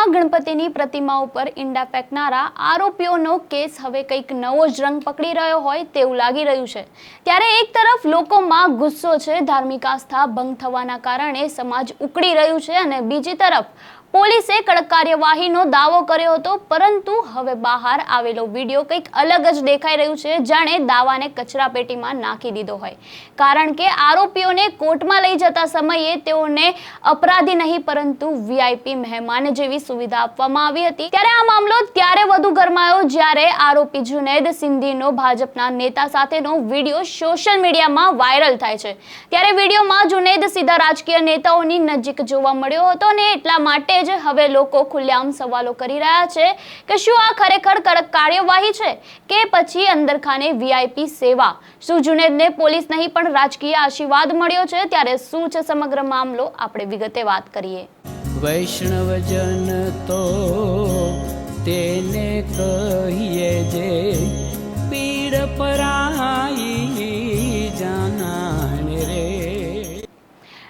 વડોદરામાં ગણપતિની પ્રતિમા ઉપર ઈંડા ફેંકનારા આરોપીઓનો કેસ હવે કંઈક નવો જ રંગ પકડી રહ્યો હોય તેવું લાગી રહ્યું છે. ત્યારે એક તરફ લોકોમાં ગુસ્સો છે, ધાર્મિક આસ્થા ભંગ થવાના કારણે સમાજ ઉકળી રહ્યું છે અને બીજી તરફ પોલીસે કડક કાર્યવાહીનો દાવો કર્યો હતો, પરંતુ હવે બહાર આવેલો વીડિયો કંઈક અલગ જ દેખાઈ રહ્યું છે, જાણે દાવાને કચરા પેટીમાં નાખી દીધો હોય. કારણ કે આરોપીઓને કોર્ટમાં લઈ જતા સમયે તેઓને અપરાધી નહીં, પરંતુ વીઆઈપી મહેમાન જેવી સુવિધા આપવામાં આવી હતી. ત્યારે આ મામલો ત્યારે વધુ ગરમાયો જ્યારે આરોપી જુનેદ સિંધીનો ભાજપના નેતા સાથેનો વીડિયો સોશિયલ મીડિયામાં વાયરલ થાય છે. ત્યારે વિડીયોમાં જુનેદ સીધા રાજકીય નેતાઓની નજીક જોવા મળ્યો હતો અને એટલા માટે જ હવે લોકો ખુલ્લેઆમ સવાલો કરી રહ્યા છે કે શું આ ખરેખર કડક કાર્યવાહી છે કે પછી અંદરખાને વીઆઈપી સેવા? શું જુનેદને પોલીસ નહીં પણ રાજકીય આશીર્વાદ મળ્યો છે? ત્યારે શું છે સમગ્ર મામલો? આપણે વિગતે વાત કરીએ. વૈષ્ણવજન તો તેને કહીએ જે પીડ પરાઈ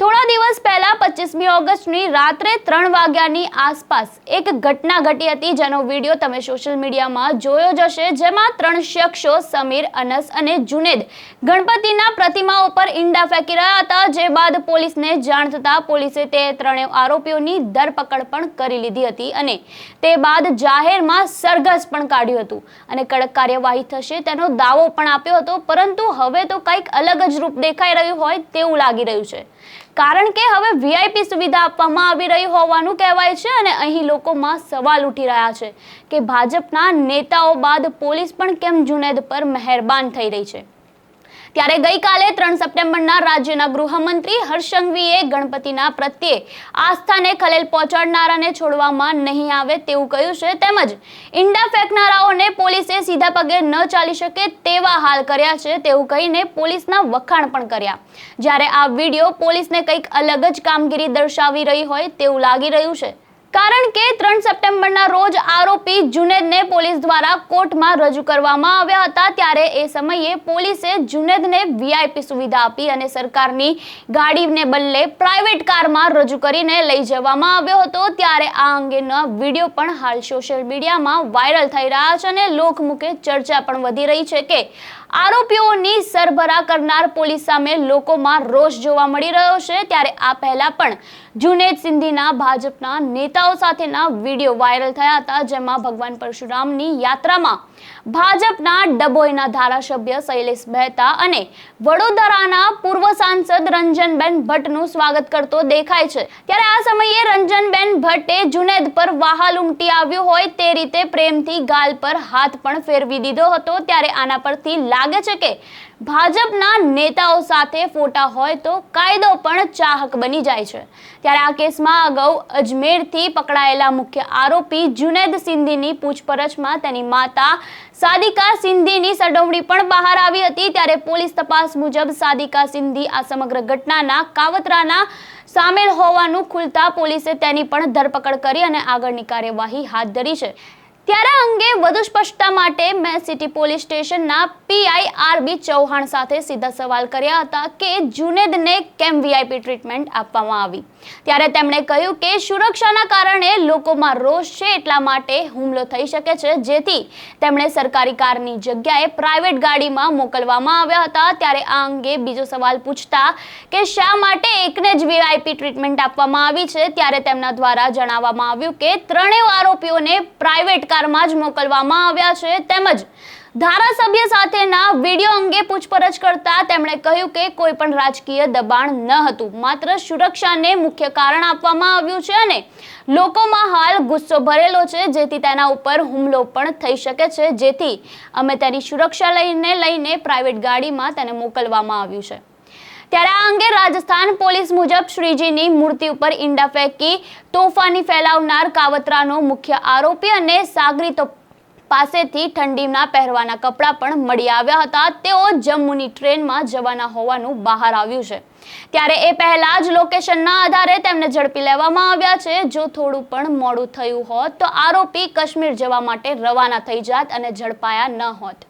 થોડા દિવસ પહેલા પચીસમી ઓગસ્ટની રાત્રે ત્રણ વાગ્યાની આસપાસ એક ઘટના ઘટી હતી, જેનો વીડિયો તમે સોશિયલ મીડિયામાં જોયો જ હશે, જેમાં ત્રણ શખ્સો, સમીર, અનસ અને જુનેદ, ગણપતિના પ્રતિમા ઉપર ઈંડા ફેંકી રહ્યા હતા, જે બાદ પોલીસને જાણ થતાં પોલીસે તે ત્રણેય આરોપીઓની ધરપકડ પણ કરી લીધી હતી અને તે બાદ જાહેરમાં સરઘસ પણ કાઢ્યું હતું અને કડક કાર્યવાહી થશે તેનો દાવો પણ આપ્યો હતો, પરંતુ હવે તો કંઈક અલગ જ રૂપ દેખાઈ રહ્યું હોય તેવું લાગી રહ્યું છે. કારણ કે હવે વીઆઈપી સુવિધા આપવામાં આવી રહી હોવાનું કહેવાય છે અને અહીં લોકોમાં સવાલ ઉઠી રહ્યા છે કે ભાજપના નેતાઓ બાદ પોલીસ પણ કેમ જુનેદ પર મહેરબાન થઈ રહી છે? ત્યારે ગઈકાલે ત્રણ સપ્ટેમ્બરના રાજ્યના ગૃહમંત્રી હર્ષંગવીએ ગણપતિના પ્રત્યે આસ્થાને ખલેલ પહોંચાડનારાને છોડવામાં નહીં આવે તેવું કહ્યું છે. તેમજ ઈંડા ફેંકનારાઓને પોલીસે સીધા પગે ન ચાલી શકે તેવા હાલ કર્યા છે તેવું કહીને પોલીસના વખાણ પણ કર્યા. જ્યારે આ વીડિયો પોલીસને કંઈક અલગ જ કામગીરી દર્શાવી રહી હોય તેવું લાગી રહ્યું છે. કારણ કે ત્રણ સપ્ટેમ્બરના રોજ આરોપી જુનેદને પોલીસ દ્વારા કોર્ટમાં રજૂ કરવામાં આવ્યા હતા. ત્યારે એ સમયે પોલીસે જુનેદને વીઆઈપી સુવિધા આપી અને સરકારની ગાડીને બદલે પ્રાઇવેટ કારમાં રજૂ કરીને લઈ જવામાં આવ્યો હતો. ત્યારે આ અંગેનો વીડિયો પણ હાલ સોશિયલ મીડિયામાં વાયરલ થઈ રહ્યા છે અને લોકમુખે ચર્ચા પણ વધી રહી છે કે આરોપીઓની સરભરા કરનાર પોલીસ સામે લોકોમાં રોષ જોવા મળી રહ્યો છે. ત્યારે આ પહેલા પણ જુનેદ સિંધીના ભાજપના નેતાઓ સાથેના વીડિયો વાયરલ થયા હતા, જેમાં ભગવાન પરશુરામની યાત્રામાં ભાજપના ડભોઈના ધારાસભ્ય શૈલેષ મહેતા અને વડોદરાના પૂર્વ સાંસદ રંજનબેન ભટ્ટનું સ્વાગત કરતો દેખાય છે. ત્યારે આ સમયે રંજનબેન ભટ્ટે જુનેદ પર વાહાલ ઉમટી આવ્યું હોય તે રીતે પ્રેમથી ગાલ પર હાથ પણ ફેરવી દીધો હતો. ત્યારે આના પરથી લાગે છે કે ભાજપના નેતાઓ સાથે ફોટા હોય તો કાયદો પણ ચાહક બની જાય છે. ત્યારે આ કેસમાં અગાઉ અજમેરથી પકડાયેલા મુખ્ય આરોપી જુનેદ સિંધીની પૂછપરછમાં તેની માતા સાદિકા સિંધીની સડવણી પણ બહાર આવી હતી. ત્યારે પોલીસ તપાસ મુજબ સાદિકા સિંધી આ સમગ્ર ઘટનાના કાવતરાના સામેલ હોવાનું ખુલતા પોલીસે તેની પણ ધરપકડ કરી અને આગળની કાર્યવાહી હાથ ધરી છે. ત્યારે અંગે વધુ સ્પષ્ટતા માટે મેં સિટી પોલીસ સ્ટેશનના પીઆઈ આરબી ચૌહાણ સાથે સીધા સવાલ કર્યા હતા કે જુનેદને કેમ વીઆઈપી ટ્રીટમેન્ટ આપવામાં આવી? ત્યારે તેમણે કહ્યું કે સુરક્ષાના કારણે લોકોમાં રોષ છે એટલા માટે હુમલો થઈ શકે છે, જેથી તેમણે સરકારી કારની જગ્યાએ પ્રાઇવેટ ગાડીમાં મોકલવામાં આવ્યા હતા. ત્યારે આ અંગે બીજો સવાલ પૂછતા કે શા માટે એકને જ વીઆઈપી ટ્રીટમેન્ટ આપવામાં આવી છે? ત્યારે તેમના દ્વારા જણાવવામાં આવ્યું કે ત્રણેય આરોપીઓને પ્રાઇવેટ કારમાં જ મોકલવામાં આવ્યા છે. તેમજ ધારાસભ્ય સાથેના વીડિયો અંગે પૂછપરછ કરતા તેમણે કહ્યું કે કોઈ પણ રાજકીય દબાણ ન હતું. માત્ર સુરક્ષાને મુખ્ય કારણ આપવામાં આવ્યું છે અને લોકોમાં હાલ ગુસ્સો ભરેલો છે, જેથી તેના ઉપર હુમલો પણ થઈ શકે છે. જેથી અમે તેની સુરક્ષા લઈને લઈને પ્રાઇવેટ ગાડીમાં તેને મોકલવામાં આવ્યું છે. ત્યારે આ અંગે રાજસ્થાન પોલીસ મુજબ શ્રીજીની મૂર્તિ ઉપર ઈંડા ફેંકી તોફાની ફેલાવનાર કાવતરાનો મુખ્ય આરોપી અને સાગરીતો પાસેથી ઠંડીના પહેરવાના કપડાં પણ મળી આવ્યા હતા. તેઓ જમ્મુની ટ્રેનમાં જવાના હોવાનું બહાર આવ્યું છે. ત્યારે એ પહેલા જ લોકેશનના આધારે તેમને ઝડપી લેવામાં આવ્યા છે. જો થોડું પણ મોડું થયું હોત તો આરોપી કાશ્મીર જવા માટે રવાના થઈ જાત અને ઝડપાયા ન હોત.